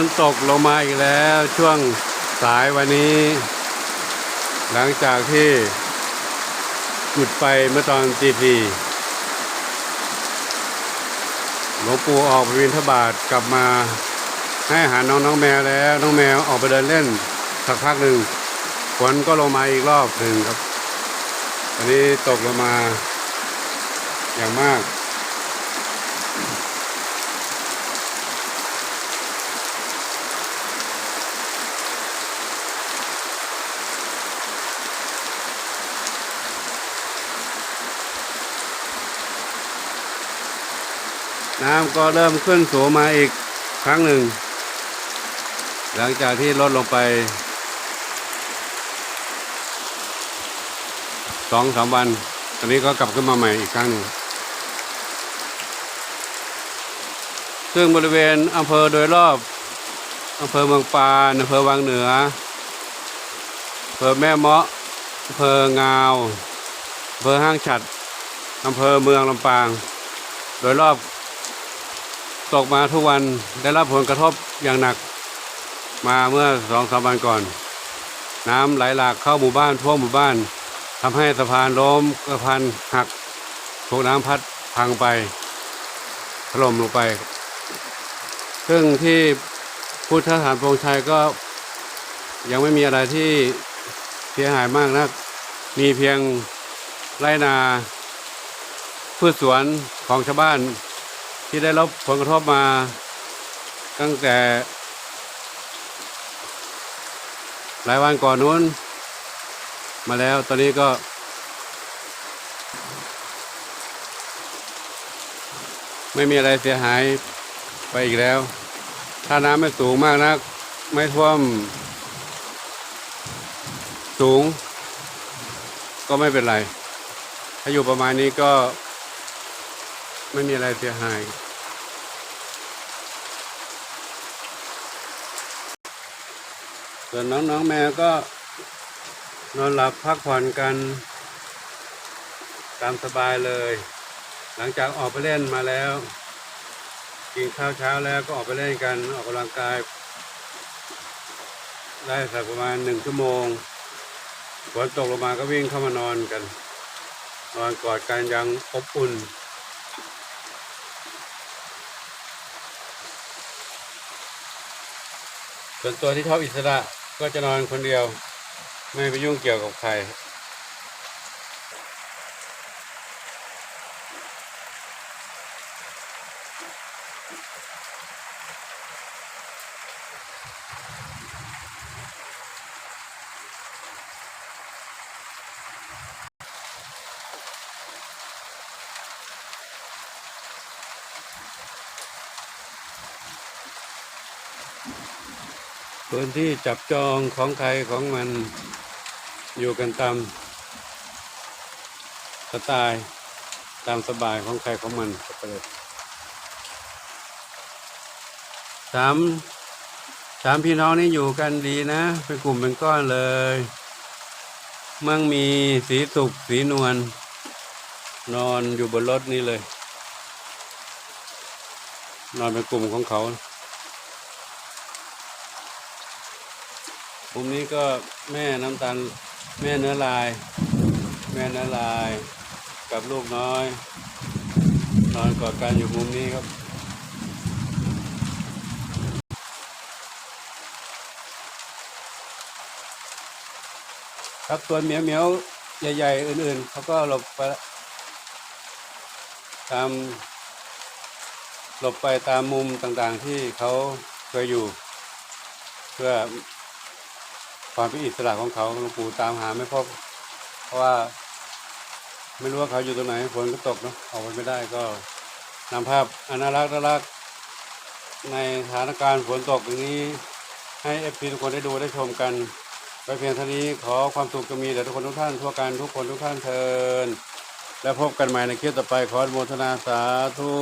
นตกลงมาอีกแล้วช่วงสายวันนี้ หลังจากที่จุดไฟเมื่อตอนตีสี่หลวงปู่ออกไปวินทบาทกลับมาให้อาหารน้องน้องแมวแล้ว น้องแมวออกไปเดินเล่นสักพักหนึ่งฝนก็ลงมาอีกรอบหนึ่งครับ อันนี้ตกลงมาอย่างมาก น้ำก็เริ่มขึ้นสูงมาอีกครั้งหนึ่ง หลังจากที่ลดลงไปสองสามวัน ตอนนี้ก็กลับขึ้นมาใหม่อีกครั้งหนึ่งซึ่งบริเวณอำเภอโดยรอบอำเภอเมืองปานอำเภอวังเหนืออำเภอแม่เมาะอำเภองาวอำเภอห้างฉัดอำเภอเมืองลำปาง โดยรอบ ตกมาทุกวันได้รับผลกระทบอย่างหนัก มาเมื่อสองสามวันก่อน น้ำไหลหลากเข้าหมู่บ้านท่วมหมู่บ้านทำให้สะพานล้มสะพานหักถูกน้ำพัดพังไปถล่มลงไป ซึ่งที่พุทธสถานพงชัยก็ยังไม่มีอะไรที่เสียหายมากนัก มีเพียงไรนาพืชสวนของชาวบ้าน ที่ได้รับผลกระทบมาตั้งแต่ หลายวันก่อนนู้น มาแล้วตอนนี้ก็ ไม่มีอะไรเสียหายไปอีกแล้ว ถ้าน้ำไม่สูงมากนัก ไม่ท่วม สูง ก็ไม่เป็นไร ถ้าอยู่ประมาณนี้ก็ไม่มีอะไรเสียหาย ส่วนน้องๆแมวก็นอนหลับพักผ่อนกัน ตามสบายเลย หลังจากออกไปเล่นมาแล้ว กินข้าวเช้าแล้วก็ออกไปเล่นกันออกกำลังกาย ได้สักประมาณหนึ่งชั่วโมงฝนตกลงมาก็วิ่งเข้ามานอนกัน นอนกอดกันอยังอบอุ่นส่วนตัวที่ชอบอิสระ ก็จะนอนคนเดียว ไม่ไปยุ่งเกี่ยวกับใคร พื้นที่จับจองของใครของมันอยู่กันตามสไตล์ตามสบายของใครของมันไปเลยสามสามพี่น้องนี่อยู่กันดีนะ เป็นกลุ่มเป็นก้อนเลย มั่งมีสีสุกสีนวลนอนอยู่บนรถนี่เลย นอนเป็นกลุ่มของเขา มุมนี้ก็แม่น้ำตาลแม่เนื้อลาย แม่เนื้อลายกับลูกน้อย นอนกอดกันอยู่มุมนี้ครับครับตัวเหมียวเหมียวใหญ่ๆอื่นๆเขาก็หลบไปตามหลบไปตามมุมต่างๆที่เขาเคยอยู่ เพื่อ ความเป็นอิสระของเขาหลวงปู่ตามหาไม่พบเพราะว่า ไม่รู้ว่าเขาอยู่ตรงไหนฝนก็ตกเนาะออกไปไม่ได้ก็นำภาพอนารักน่ารักในสถานการณ์ฝนตกอย่างนี้ ให้เอฟพีทุกคนได้ดูได้ชมกันไว้เพียงเท่านี้ขอความสุขจะมีแด่ทุกคนทุกท่านทั่วกันทุกคนทุกท่านเทินและพบกันใหม่ในคลิปต่อไปขออนุโมทนาสาธุ